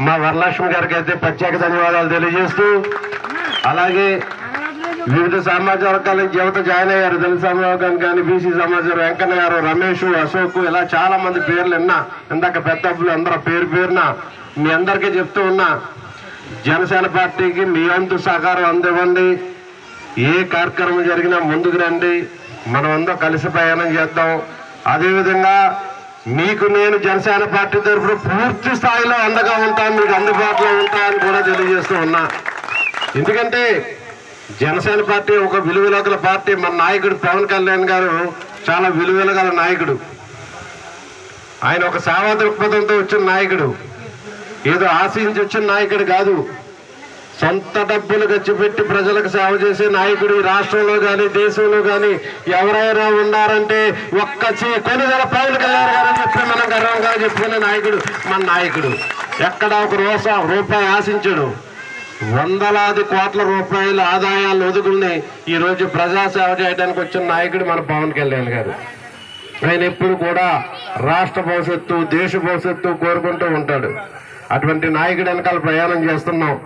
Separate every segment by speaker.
Speaker 1: మా వరలక్ష్మి గారికి అయితే ప్రత్యేక ధన్యవాదాలు తెలియజేస్తూ అలాగే వివిధ సమాజ వర్గాలకు యువత జాయిన్ అయ్యారు. దళిత సమాజం కానీ బీసీ సమాజం వెంకన్న గారు రమేష్ అశోక్ ఇలా చాలా మంది పేర్లు విన్నా ఇందాక పెద్దబ్బులు అందరూ పేరు పేరున మీ అందరికీ చెప్తూ ఉన్నా జనసేన పార్టీకి మీ వంతు సహకారం అందివ్వండి. ఏ కార్యక్రమం జరిగినా ముందుకు రండి. మనం అందరూ కలిసి ప్రయాణం చేద్దాం. అదేవిధంగా మీకు నేను జనసేన పార్టీ తరఫున పూర్తి స్థాయిలో అండగా ఉంటాను మీకు అందుబాటులో ఉంటానని కూడా తెలియజేస్తూ ఉన్నా. ఎందుకంటే జనసేన పార్టీ ఒక విలువల పార్టీ. మన నాయకుడు పవన్ కళ్యాణ్ గారు చాలా విలువల గల నాయకుడు. ఆయన ఒక సేవా దృక్పథంతో వచ్చిన నాయకుడు. ఏదో ఆశించి వచ్చిన నాయకుడు కాదు. సొంత డబ్బులు ఖర్చుపెట్టి ప్రజలకు సేవ చేసే నాయకుడు రాష్ట్రంలో కానీ దేశంలో కానీ ఎవరైనా ఉన్నారంటే ఒక్క చే- కొనుగోల పవన్ కళ్యాణ్ గారు చెప్పి మనం గర్వంగా చెప్పుకునే నాయకుడు మన నాయకుడు. ఎక్కడ ఒక రోస రూపాయి ఆశించడు. వందలాది కోట్ల రూపాయల ఆదాయాలు ఒదుకుల్ని ఈరోజు ప్రజాసేవ చేయడానికి వచ్చిన నాయకుడు మన పవన్ కళ్యాణ్ గారు. ఆయన ఎప్పుడు కూడా రాష్ట్ర భవిష్యత్తు దేశ భవిష్యత్తు కోరుకుంటూ ఉంటాడు. అటువంటి నాయకుడు వెనకాల ప్రయాణం చేస్తున్నాం.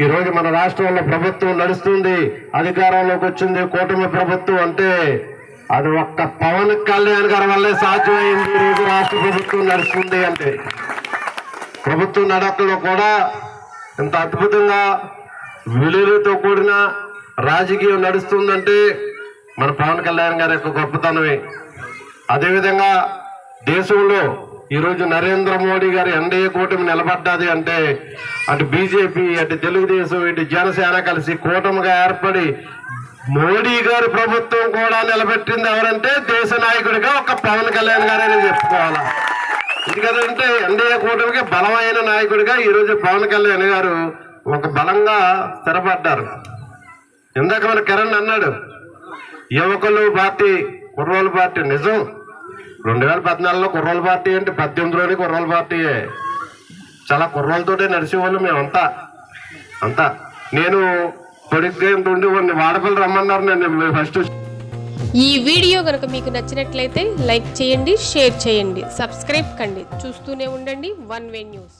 Speaker 1: ఈరోజు మన రాష్ట్రంలో ప్రభుత్వం నడుస్తుంది అధికారంలోకి వచ్చింది కూటమి ప్రభుత్వం అంటే అది ఒక్క పవన్ కళ్యాణ్ గారి వల్లే సాధ్యమైంది ఈరోజు రాష్ట్ర ప్రభుత్వం నడుస్తుంది అంటే. ప్రభుత్వం నడకలో కూడా ఇంత అద్భుతంగా విలువలతో కూడిన రాజకీయం నడుస్తుందంటే మన పవన్ కళ్యాణ్ గారి యొక్క గొప్పతనమే. అదేవిధంగా దేశంలో ఈరోజు నరేంద్ర మోడీ గారు ఎన్డీఏ కూటమి నిలబడ్డది అంటే అటు బీజేపీ అటు తెలుగుదేశం ఇటు జనసేన కలిసి కూటమిగా ఏర్పడి మోడీ గారు ప్రభుత్వం కూడా నిలబెట్టింది ఎవరంటే దేశ నాయకుడిగా ఒక పవన్ కళ్యాణ్ గారని చెప్పుకోవాలా. ఎందుకంటే ఎన్డీఏ కూటమికి బలమైన నాయకుడిగా ఈరోజు పవన్ కళ్యాణ్ గారు ఒక బలంగా స్థిరపడ్డారు. ఇందాక మన కిరణ్ అన్నాడు యువకులు పార్టీ కుర్రోలు పార్టీ నిజం. రెండు వేల పద్నాలుగులో కుర్రోల పార్టీ అంటే పద్దెనిమిదిలోనే కుర్రోల పార్టీయే. చాలా కుర్రోలతోటే నడిచేవాళ్ళు మేమంతా. అంతా. నేను పొడిగ్గా ఇంత ఉండి వాడపల్లి రమ్మన్నారు నేను ఫస్ట్
Speaker 2: ఈ వీడియో కనుక మీకు నచ్చినట్లయితే లైక్ చేయండి షేర్ చేయండి సబ్స్క్రైబ్ కండి. చూస్తూనే ఉండండి వన్ వే న్యూస్.